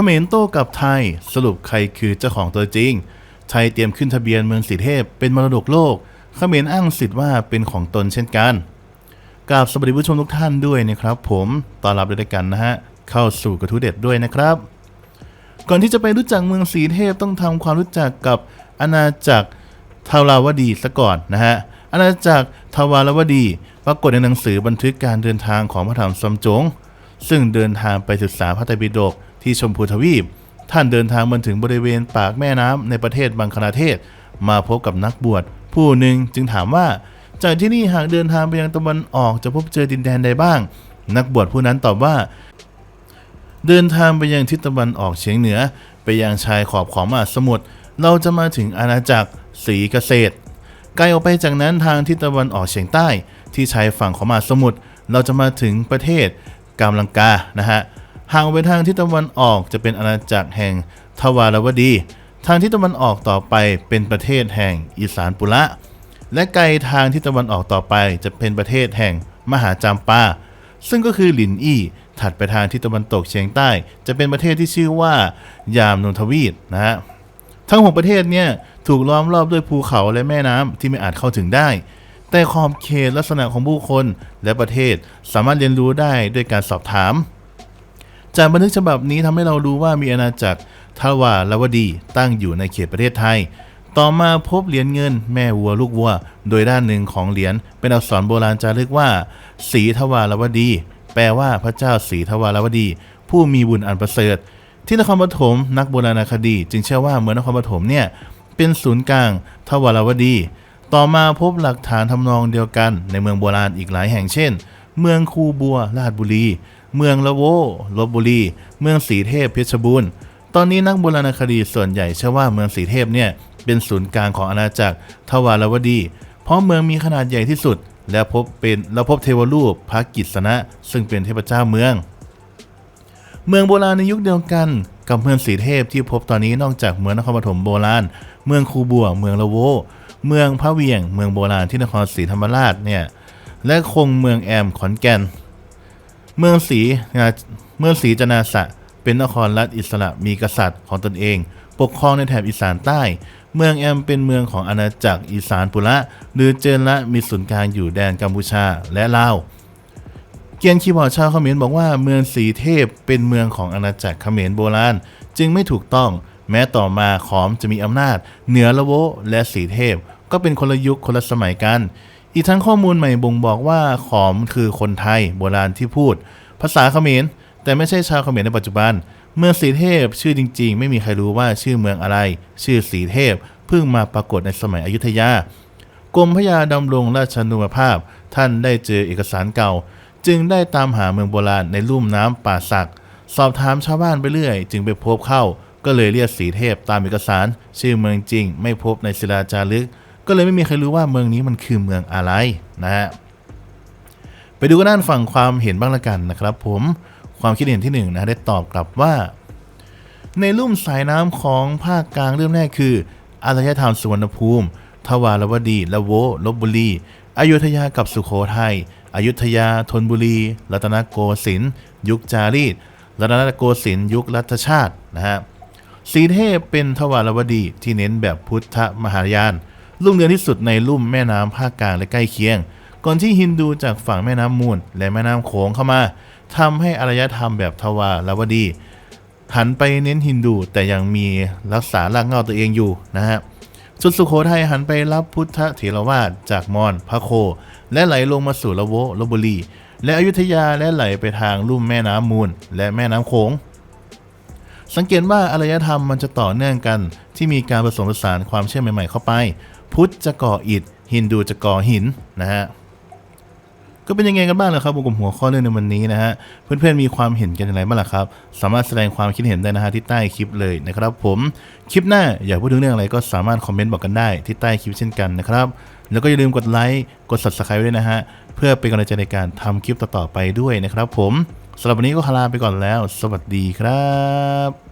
ขมรโต้กับไทย สรุปใครคือเจ้าของตัวจริง ไทยเตรียมขึ้นทะเบียนเมืองสีเทพเป็นมรดกโลกเขมรอ้างสิทธิ์ว่าเป็นของตนเช่นกันกราบสวัสดีผู้ชมทุกท่านด้วยนะครับ ผมต้อนรับด้วยกันนะฮะเข้าสู่กระทู้เด็ดด้วยนะครับ ก่อนที่จะไปรู้จักเมืองสีเทพต้องทำความรู้จักกับอาณาจักรทาวราวดีซะก่อนนะฮะอาณาจักรทาวราวดีปรากฏในหนังสือบันทึกการเดินทางของพระธรรมซัมจง ซึ่งเดินทางไปศึกษาพระไตรปิฎก ที่ชมพูทวีป ท่านเดินทางมาถึงบริเวณปากแม่น้ำในประเทศบังคลาเทศ มาพบกับนักบวชผู้หนึ่งจึงถามว่า จากที่นี่หากเดินทางไปยังตะวันออกจะพบเจอดินแดนใดบ้าง นักบวชผู้นั้นตอบว่า เดินทางไปยังทิศตะวันออกเฉียงเหนือ ไปยังชายขอบของมหาสมุทรเราจะมาถึงอาณาจักรศรีเกษตรไกลออกไปจากนั้นทางทิศตะวันออกเฉียงใต้ ที่ชายฝั่งของมหาสมุทรเราจะมาถึงประเทศกามลังกานะฮะ ห่างไปทางทิศตะวันออกจะเป็นอาณาจักรแห่งทวารวดี ทางทิศตะวันออกต่อไปเป็นประเทศแห่งอีสานปุระ และไกลทางทิศตะวันออกต่อไปจะเป็นประเทศแห่งมหาจามปา ซึ่งก็คือหลินอี้ ถัดไปทางทิศตะวันตกเฉียงใต้ จะเป็นประเทศที่ชื่อว่ายามนนทวีตนะฮะ ทั้งหกประเทศเนี่ยถูกล้อมรอบด้วยภูเขาและแม่น้ำที่ไม่อาจเข้าถึงได้ แต่ขอบเขตลักษณะของผู้คนและประเทศสามารถเรียนรู้ได้ด้วยการสอบถาม จากบันทึกฉบับนี้ทำให้เรารู้ว่ามีอาณาจักรทวารวดีตั้งอยู่ในเขตประเทศไทย ต่อมาพบเหรียญเงินแม่วัวลูกวัว โดยด้านหนึ่งของเหรียญเป็นอักษรโบราณจารึกว่าสีทวารวดี แปลว่าพระเจ้าสีทวารวดี ผู้มีบุญอันประเสริฐ ที่นครปฐมนักโบราณคดี จึงเชื่อว่าเมืองนครปฐมเนี่ยเป็นศูนย์กลางทวารวดี ต่อมาพบหลักฐานทำนองเดียวกันในเมืองโบราณอีกหลายแห่งเช่น เมืองคูบัวราชบุรี เมืองละโวลบบุรี เมืองสีเทพเพชรบูรณ์ตอนนี้นักโบราณคดีส่วนใหญ่เชื่อว่าเมืองสีเทพเนี่ยเป็นศูนย์กลางของอาณาจักรทวารวดี เพราะเมืองมีขนาดใหญ่ที่สุด และพบเป็นและพบเทวรูปพระกิษณะ ซึ่งเป็นเทพเจ้าเมือง เมืองโบราณในยุคเดียวกันกับเมืองสีเทพที่พบตอนนี้นอกจากเมืองนครปฐมโบราณ เมืองคูบัว เมืองละโว เมืองพระเวียง เมืองโบราณที่นครศรีธรรมราชเนี่ย และคงเมืองแอมขอนแก่น เมืองศรีเมืองศรีจนาสะเป็นนครรัฐอิสระมีกษัตริย์ของตนเอง ปกครองในแถบอีสานใต้ เมืองแอมเป็นเมืองของอาณาจักรอีสานปุระหรือเจนละมีศูนย์กลางอยู่แดนกัมพูชาและลาวเกียนคีบอร์ดชาวเขมรบอกว่าเมืองสีเทพเป็นเมืองของอาณาจักรเขมรโบราณ จึงไม่ถูกต้องแม้ต่อมาขอมจะมีอำนาจ เหนือละโวและสีเทพ ก็เป็นคนละยุคคนละสมัยกัน อีกทั้งข้อมูลใหม่บ่งบอกว่าขอมคือคนไทยโบราณที่พูด ภาษาเขมร แต่ไม่ใช่ชาวเขมรในปัจจุบัน เมืองสีเทพชื่อจริง ๆ ไม่มีใครรู้ว่าชื่อเมืองอะไร ชื่อสีเทพเพิ่งมาปรากฏในสมัยอยุธยากรมพยาดำรงราชนุมภาพ ท่านได้เจอเอกสารเก่า จึงได้ตามหาเมืองโบราณในลุ่มน้ำป่าสัก สอบถามชาวบ้านไปเรื่อย จึงไปพบเข้า ก็เลยเรียกสีเทพตามเอกสาร ชื่อเมืองจริง ไม่พบในศิลาจารึก ก็เลยไม่มีใครรู้ว่าเมืองนี้มันคือเมืองอะไรนะฮะไปดูกันด้านฝั่งความเห็นบ้างละกันนะครับ ผมความคิดเห็นที่หนึ่งนะได้ตอบกลับว่า ในลุ่มสายน้ำของภาคกลางเริ่มแรกคืออารยธรรมสุวรรณภูมิ ทวารวดีละโวลบบุรีอยุธยากับสุโขทัยอยุธยาธนบุรี รัตนโกสินทร์ยุคจารีตรัตนโกสินทร์ยุครัฐชาตินะฮะสีเทพเป็นทวารวดีที่เน้นแบบพุทธมหายาน รุ่งเรืองที่สุดในลุ่มแม่น้ำภาคกลางและใกล้เคียง ก่อนที่ฮินดูจากฝั่งแม่น้ำมูลและแม่น้ำโขงเข้ามาทำให้อารยธรรมแบบทวารวดี หันไปเน้นฮินดูแต่ยังมีรักษารากเหง้าตัวเองอยู่นะฮะสุดสุโขทัยหันไปรับพุทธเถรวาทจากมอญพระโค และไหลลงมาสู่ละโวลบบุรี และอยุธยาและไหลไปทางลุ่มแม่น้ำมูล และแม่น้ำโขง สังเกตว่าอารยธรรมมันจะต่อเนื่องกัน ที่มีการผสมผสานความเชื่อใหม่ๆเข้าไป พุทธจะก่ออิฐฮินดูจะก่อหินนะฮะก็เป็นยังไงกันบ้างล่ะครับบนกลมหัวข้อเรื่องในวันนี้นะฮะเพื่อนๆมีความเห็นกันอย่างไรบ้างล่ะครับ สามารถแสดงความคิดเห็นได้นะฮะที่ใต้คลิปเลยนะครับ ผมคลิปหน้าอยากพูดถึงเรื่องอะไรก็สามารถคอมเมนต์บอกกันได้ที่ใต้คลิปเช่นกันนะครับแล้วก็อย่าลืมกดไลค์กด subscribe ด้วยนะฮะเพื่อเป็นกำลังใจในการทำคลิปต่อๆไปด้วยนะครับ ผม สำหรับวันนี้ก็คลาไปก่อนแล้ว สวัสดีครับ